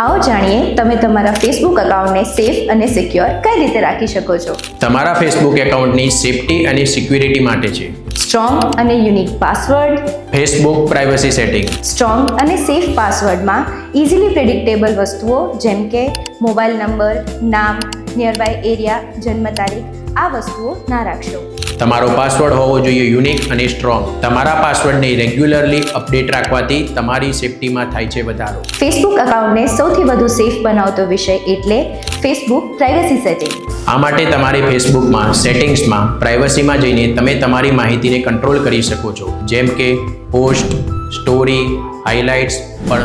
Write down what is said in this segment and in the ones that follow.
આવો જાણીએ તમે તમારા ફેસબુક એકાઉન્ટને સેફ અને સિક્યોર કઈ રીતે રાખી શકો છો? તમારા ફેસબુક એકાઉન્ટની સેફટી અને સિક્યુરિટી માટે છે. સ્ટ્રોંગ અને unique password Facebook privacy setting strong અને સેફ પાસવર્ડમાં ઇઝીલી પ્રેડિક્ટેબલ વસ્તુઓ જેમ કે મોબાઈલ નંબર નામ નિયરબાય એરિયા જન્મ તારીખ આ વસ્તુઓ ના રાખશો. તમારો પાસવર્ડ હોવો જોઈએ યુનિક અને સ્ટ્રોંગ તમારા પાસવર્ડને રેગ્યુલરલી અપડેટ રાખવાથી તમારી સેફટીમાં થાય છે વધારો. ફેસબુક એકાઉન્ટને સૌથી વધુ સેફ બનાવતો વિષય એટલે ફેસબુક પ્રાઇવસી સેટિંગ આ માટે તમારે ફેસબુકમાં સેટિંગ્સમાં પ્રાઇવસીમાં જઈને તમે તમારી માહિતીને કંટ્રોલ કરી શકો છો. જેમ કે post story highlights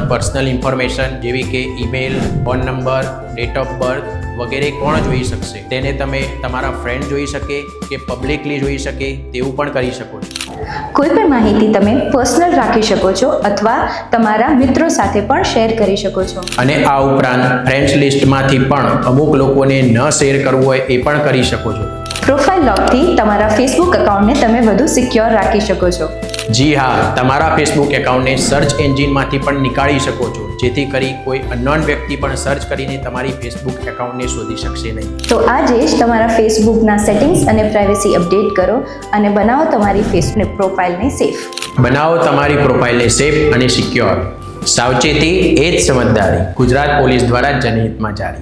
personal information જેવી કે email phone number date of birth વગેરે કોણ જોઈ શકશે? તેને તમે તમારા ફ્રેન્ડ જોઈ શકે કે પબ્લિકલી જોઈ શકે તેવું પણ કરી શકો છો. કોઈ પણ માહિતી તમે પર્સનલ રાખી શકો છો અથવા તમારા મિત્રો સાથે પણ શેર કરી શકો છો. અને આ ઉપરાંત ફ્રેન્ડ્સ લિસ્ટમાંથી પણ અમુક લોકોને ન શેર કરવું હોય એ પણ કરી શકો છો. પ્રોફાઇલ લોકથી તમારા ફેસબુક એકાઉન્ટને તમે વધુ સિક્યોર રાખી શકો છો. જી હા તમારા ફેસબુક એકાઉન્ટને સર્ચ એન્જિનમાંથી પણ નીકાળી શકો છો. જેથી કરી કોઈ અનનોન વ્યક્તિ પણ સર્ચ કરીને તમારી ફેસબુક એકાઉન્ટને શોધી શકશે નહીં. તો આજે જ તમારા ફેસબુકના સેટિંગ્સ અને પ્રાઇવસી અપડેટ કરો અને બનાવો તમારી ફેસબુક પ્રોફાઇલને સેફ બનાવો તમારી પ્રોફાઇલને સેફ અને સિક્યોર સાવચેતી એ જ સમજદારી ગુજરાત પોલીસ દ્વારા જનહિતમાં જારી.